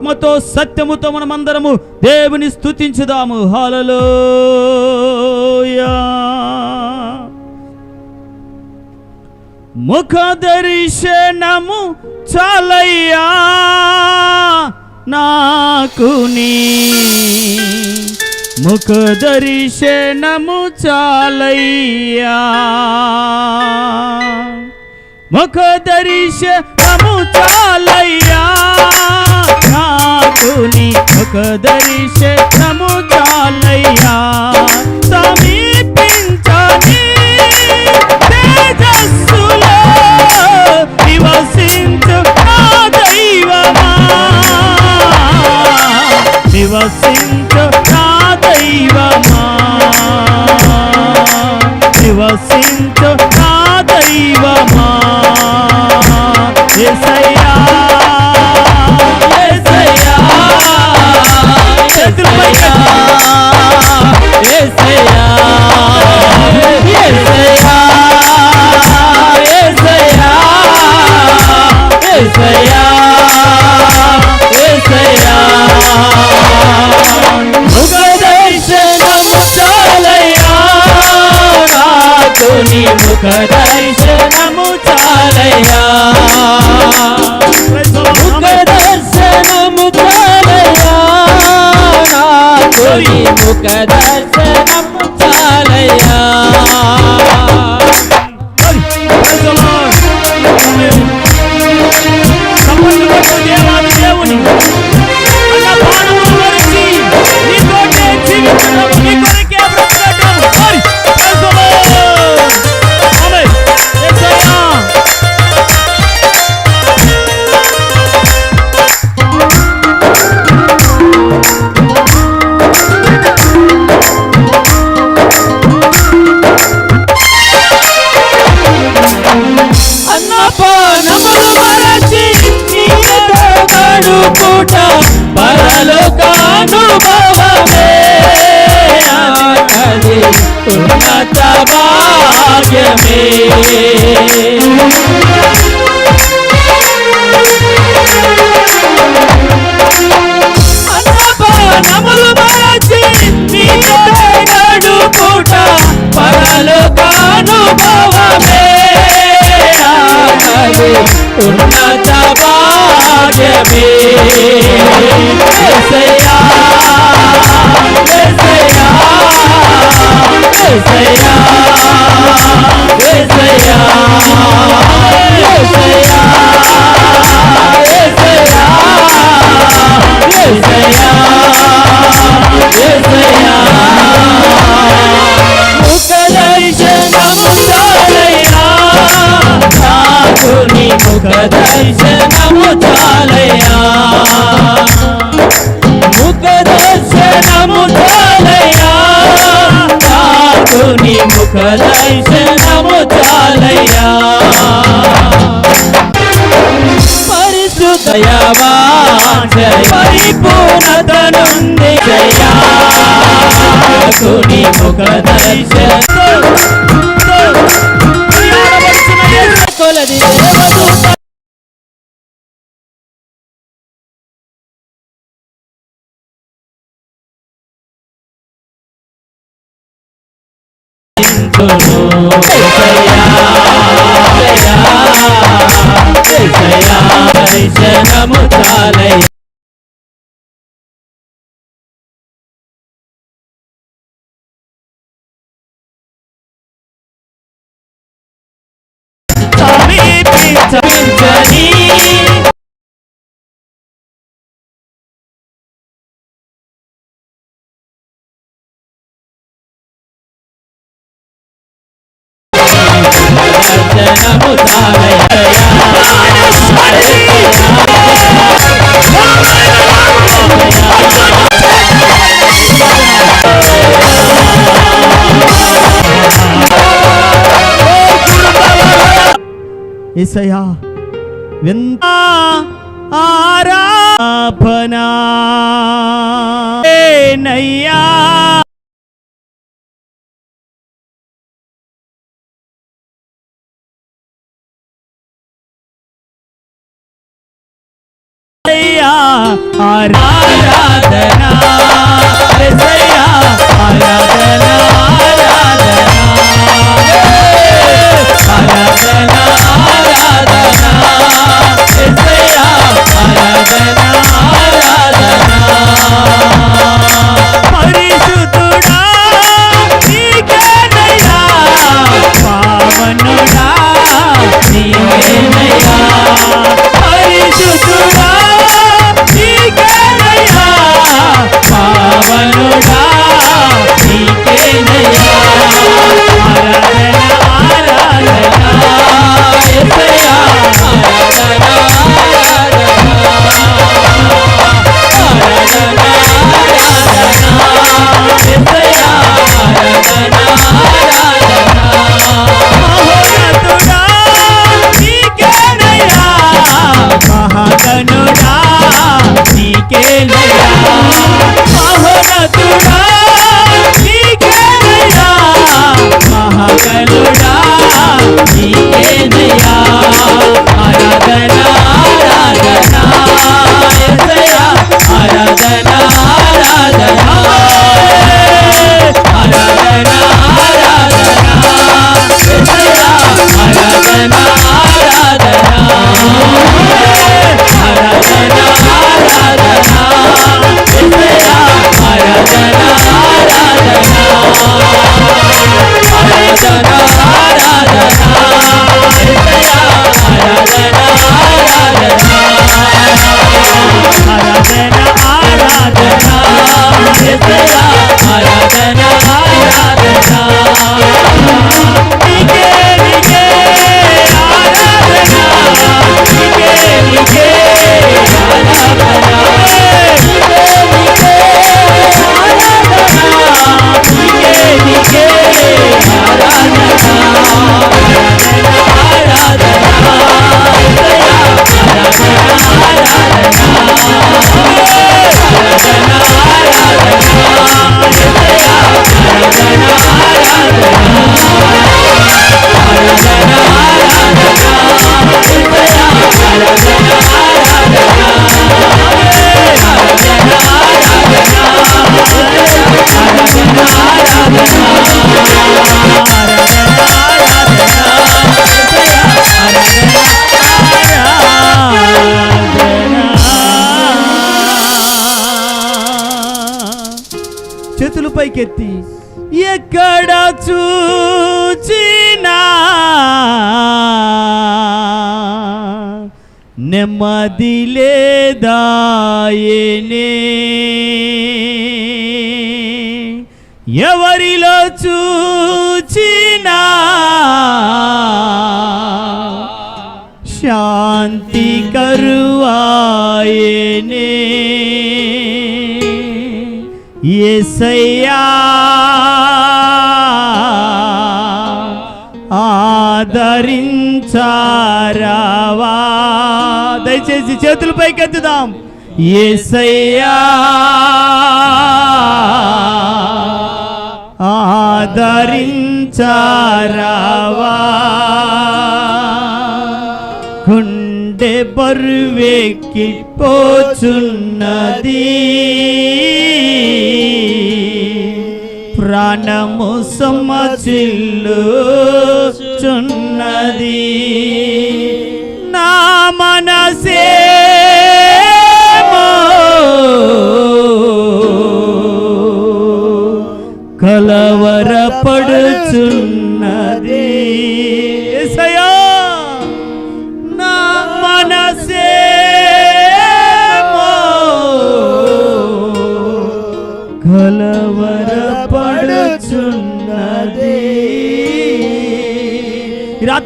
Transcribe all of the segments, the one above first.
ఆత్మతో సత్యముతో మనమందరము దేవుని స్తుతించుదాము. హాలలోయా ముఖ దర్శనము చాలయ్యా. నాకు ముఖ దర్శనము చాలయ్యా. ముఖ దర్శ చాలయ్యా. నాకు నీ ముఖ దర్శనము చాలయ్యా. సమీపించని తేజస్సులో నివసించు నా దైవమా. నివసించు నా దైవమా. నివసించు నా దైవమా. చేతులు ఏసయ్యా ఏసయ్యా ఏసయ్యా ఏసయ్యా ఏసయ్యా చాలయ్యా నాకు నీ ముఖ దర్శనం చాలయ్యా. నిత్యమే ఉన్నత భాగ్యమే ఎసయా ఎసయా ఎసయా Yeah. కలై శరణము చాలయ్యా పరిశుద్ధయవా పరిపూర్ణత నుండి జయా. కుడి ముఖ దర్శన జనము చాలయ ఏసయ్యా వింత ఆరాధనా? నయ్యా? ఆరాధనా? నెమ్మది లేదాయనే ఎవరిలో చూచినా శాంతి కరువాయనే? ఎసయ్యా ఆదరించారావా? దయచేసి చేతులు పైకెత్తుదాం. ఎసయ్యా ఆదరించారావా? గుండె బరువెక్కిపోచున్నది. ప్రాణము సమచిల్లు చున్నది. నా మనసే కలవరపడుచున్నది. సయా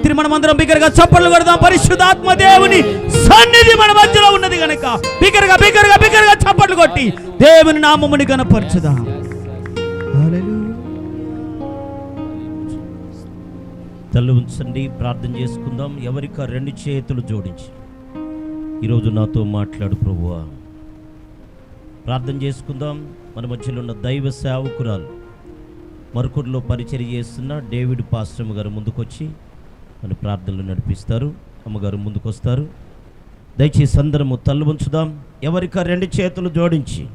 రాత్రి మనం అందరం బిగ్గరగా చప్పట్లు కొడదాం. పరిశుద్ధాత్మ దేవుని సన్నిధి మన మధ్యలో ఉన్నది గనక. బిగ్గరగా బిగ్గరగా బిగ్గరగా చప్పట్లు కొట్టి దేవుని నామముని కనపరచుదాం తల్లి ఉంచండి ప్రార్థన చేసుకుందాం. ఎవరికి రెండు చేతులు జోడించి. ఈరోజు నాతో మాట్లాడు ప్రభువా. ప్రార్థన చేసుకుందాం. మన మధ్యలో ఉన్న దైవ సేవకురాలు. మరుకుడులో పరిచయం చేస్తున్న డేవిడ్ పాశ్రమ గారు ముందుకొచ్చి మన ప్రార్థనలు నడిపిస్తారు. అమ్మగారు ముందుకొస్తారు. దయచేసి అందరము తల్లు ఉంచుదాం ఎవరిక రెండు చేతులు జోడించి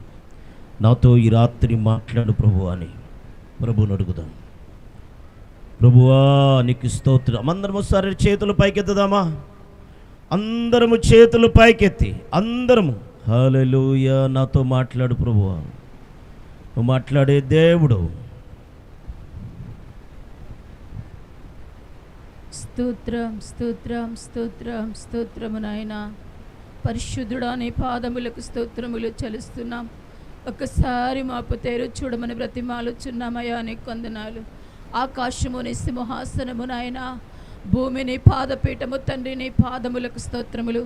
నాతో ఈ రాత్రి మాట్లాడు ప్రభు అని ప్రభుని అడుగుదాం. ప్రభువా నీకు స్తోత్రం. అందరము సరే చేతులు పైకెత్తుదామా? అందరము చేతులు పైకెత్తి అందరము. హల్లెలూయా నాతో మాట్లాడు ప్రభువా. మాట్లాడే దేవుడు స్తోత్రం స్తోత్రం స్తోత్రం స్తోత్రము నాయన పరిశుద్ధుడా నీ పాదములకు స్తోత్రములు చలుస్తున్నాం. ఒక్కసారి మాపు తేరు చూడమని బ్రతిమాలుచున్నామయ్యా నీ కొందనాలు ఆకాశము నీ సింహాసనము నాయన. భూమిని పాదపీఠము తండ్రి నీ పాదములకు స్తోత్రములు.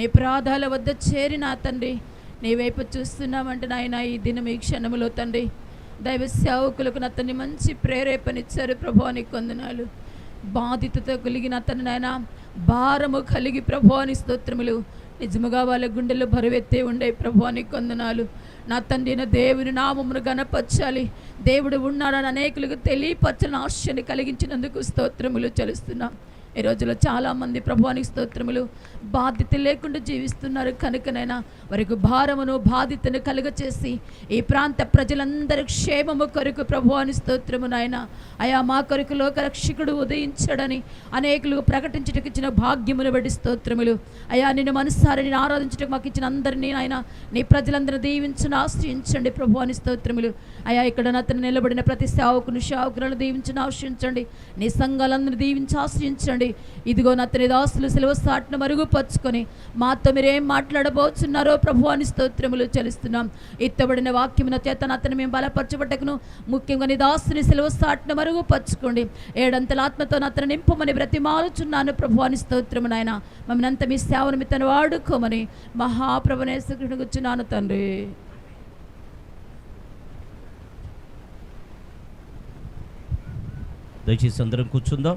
నీ ప్రాధాల వద్ద చేరిన తండ్రి నీ వైపు చూస్తున్నామంటే నాయన ఈ దినం ఈ క్షణములో తండ్రి. దైవ సేవకులకు అతన్ని మంచి ప్రేరేపణిచ్చారు ప్రభు నీ కొందనాలు బాధితతో కలిగిన అతను నాయన భారము కలిగి ప్రభువాని స్తోత్రములు. నిజముగా వాళ్ళ గుండెల్లో బరువెత్తే ఉండే ప్రభువాని కొందనాలు. నా తండ్రి దేవుని నామమును గనపరచాలి దేవుడు ఉన్నాడని అనేకులకు తెలియపరచని ఆశని కలిగించినందుకు స్తోత్రములు చెల్లిస్తున్నాం. ఈ రోజులో చాలామంది ప్రభువానికి స్తోత్రములు బాధ్యత లేకుండా జీవిస్తున్నారు. కనుకనైనా వారికి భారమును బాధ్యతను కలుగచేసి ఈ ప్రాంత ప్రజలందరి క్షేమము కొరకు ప్రభువాని స్తోత్రము నాయన అయా మా కొరకు లోక రక్షకుడు ఉదయించడని అనేకులు ప్రకటించటకు ఇచ్చిన భాగ్యమును బట్టి స్తోత్రములు. అయా నిన్ను మనసారి నేను ఆరాధించటకు మాకు ఇచ్చిన అందరినీ ఆయన నీ ప్రజలందరూ దీవించను ఆశ్రయించండి ప్రభువాని స్తోత్రములు. అయా ఇక్కడ అతను నిలబడిన ప్రతి సేవకును సేవకులను దీవించను ఆశ్రయించండి. నీ సంఘాలందరూ దీవించి ఆశ్రయించండి. ఇదిగో నతని దాసులు సెలవు సాట్ను మరుగుపరుచుకొని మాతో మీరేం మాట్లాడబోచున్నారో ప్రభు అని స్తోత్రములు చెల్లిస్తున్నాం. ఇత్తబడిన వాక్యమున చేత అతను మేము బలపరచబట్టకును ముఖ్యంగా నీ దాసుని సెలవు సాట్ను మరుగుపరుచుకోండి. ఏడంతల ఆత్మతో అతను నింపమని బ్రతిమాలుచున్నాను ప్రభు అని స్తోత్రము నాయన. మమ్మల్ని అంత మీ సేవను మీ తను వాడుకోమని మహాప్రభునేశ్వరుని కూర్చున్నాను తండ్రి. దయచేసి అందరం కూర్చుందాం.